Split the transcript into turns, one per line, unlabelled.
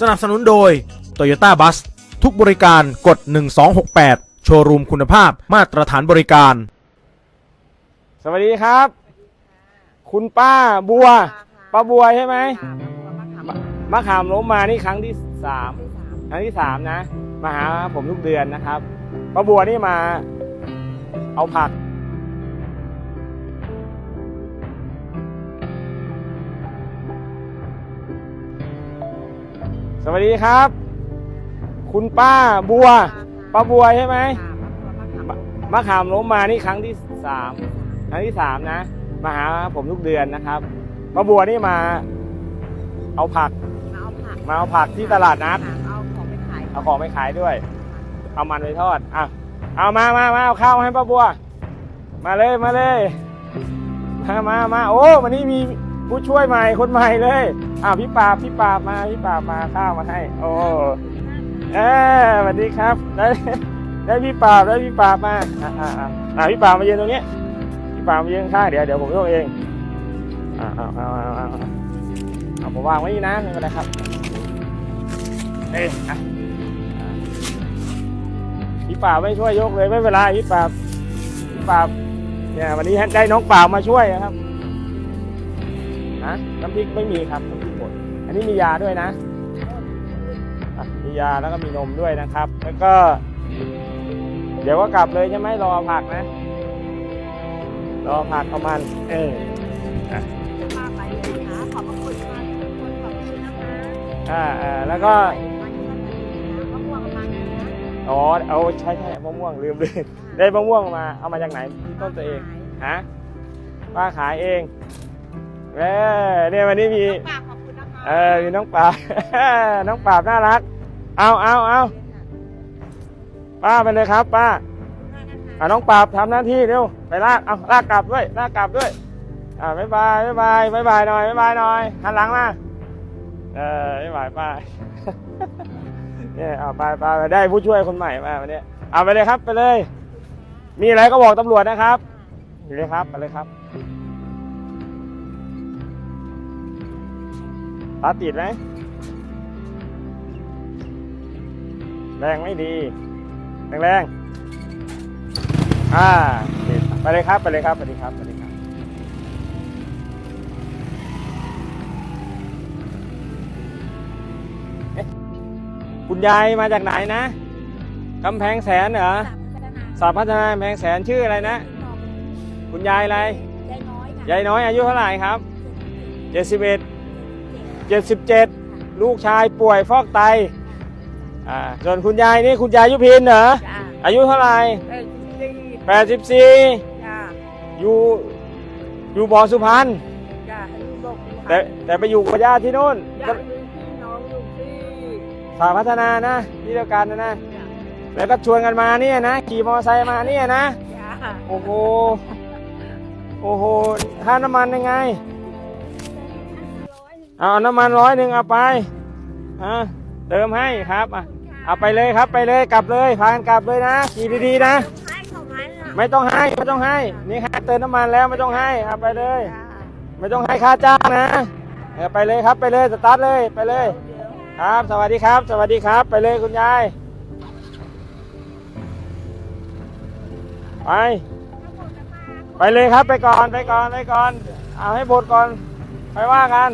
สนับสนุนโดย Toyota Bus ทุกบริการกด 1268 โชว์รูมคุณภาพมาตรฐานบริการ
สวัสดีครับ คุณป้าบัวป้าบัวใช่ไหมมะขามล้มมานี่ครั้งที่สามครั้งที่สามนะ มาหาผมทุกเดือนนะครับป้าบัวนี่มา เอาผัก สวัสดีครับ คุณป้าบัวป้าบัวใช่ไหมมะขามล้มมานี่ครั้งที่สามครั้งที่สามนะมาหาผมทุกเดือนนะครับป้าบัวนี่มา เอาผัก
มาเอาผัก
มาเอาผักที่ตลาดนัด
เอาของไปขาย
เอาของไปขายด้วย เอามันไปทอดอะเอามามามาเอาข้าวมาให้ป้าบัว มาเลยมาเลยมามามาโอ้วันนี้มีผู้ช่วยใหม่คนใหม่เลย อ่าพี่ปาพี่ปามาพี่ปามาข้าวมาให้ โอ้เออสวัสดีครับ ได้ได้พี่ปาได้พี่ปามาอ่าอ่าอ่าพี่ปามาเยืนตรงนี้พี่ปามาเยืนข้างเดี๋ยวเดี๋ยวผมยกเองอ่าเอาอาอาอาอาเอาผมวางไว้นี่นะไม่เป็นไรครับเอ้ยอะพี่ป่าไม่ช่วยยกเลยไม่เป็นไรพี่ป่าพี่ป่าเนี่ยวันนี้ได้น้องป่ามาช่วยนะครับ นะน้ำพริกไม่มีครับน้ำพริกหมดอันนี้มียาด้วยนะอะมียาแล้วก็มีนมด้วยนะครับ แล้วก็ เดี๋ยวก็กลับเลยใช่ไหมรอผักนะ รอผักประมาณเออ
ป้าไปเลยค่ะขอบพระคุณค่ะทุกคนขอบคุณนะคะ
อ่าอ่าแล้วก็
มะม่วงมันนะ
อ๋อ เอาใช่ใช่มะม่วงลืมเลยได้มะม่วงมา เอามาจากไหนที่ต้นตัวเอง ฮะป้าขายเอง เออเนี่ยวันนี้มี
ป้าขอบคุณนะคะ
เออมีน้องปราบ น้องปราบน่ารัก เอาเอาเอาป้าไปเลยครับ ป้าอ่าน้องปราบทำหน้าที่เร็วไปลากเอาลากกลับด้วยลากกลับด้วย อ่าบ๊ายบายบ๊ายบายบ๊ายบายหน่อยบ๊ายบายหน่อยหันหลังมาเออบ๊ายบายป้าเนี่ยเอาไปไปไปได้ผู้ช่วยคนใหม่มาวันนี้เอาไปเลยครับไปเลย มีอะไรก็บอกตำรวจนะครับอยู่เลยครับไปเลยครับ ตาติดไหมแรงไม่ดี แรงแรงๆอ่าติดไปเลยครับไปเลยครับไปเลยครับไปเลยครับคุณยายมาจากไหนนะกำแพงแสนเหรอสาพัฒนากำแพงแสนชื่ออะไรนะ คุณยายอะไร
ยายน้อยค่ะ
ยายน้อยอายุเท่าไหร่ครับเจ็ดสิบเอ็ด เจ็ดสิบเจ็ดลูกชายป่วยฟอกไตอ่าส่วนคุณยายนี่คุณยายยุพินเหรอ
จ้า
อายุเท่าไหร่
เอ้ยดี
แปดสิบสี่
จ้า
อยู่อยู่บ่อสุพรรณ
จ้าให้ลูกบอก
แต่แต่ไปอยู่กับญาติที่นู่น
ญาติมีพี่น้องอยู่ที่
สาพัฒนานะที่เดียวกันนะนะแล้วก็ชวนกันมาเนี่ยนะ ขี่มอเตอร์ไซค์มาเนี่ยนะ
จ้า
โอ้โห โอ้โหค่าน้ำมันยังไง เอาน้ำมันร้อยหนึ่งเอาไปอะเติมให้ครับอะเอาไปเลยครับไปเลยกลับเลยพากันกลับเลยนะขี่ดีๆนะ
ให้เขาไหมล่ะ
ไม่ต้องให้ไม่ต้องให้ นี่ค่าเติมน้ำมันแล้วไม่ต้องให้เอาไปเลย
จ้า
ไม่ต้องให้ค่าจ้างนะเออไปเลยครับไปเลยสตาร์ทเลยไปเลย
เดี๋ยว
ครับ สวัสดีครับ สวัสดีครับ ไปเลยคุณยายไปไปเลยครับไปก่อนไปก่อนไปก่อน เอาให้บทก่อนไปว่ากัน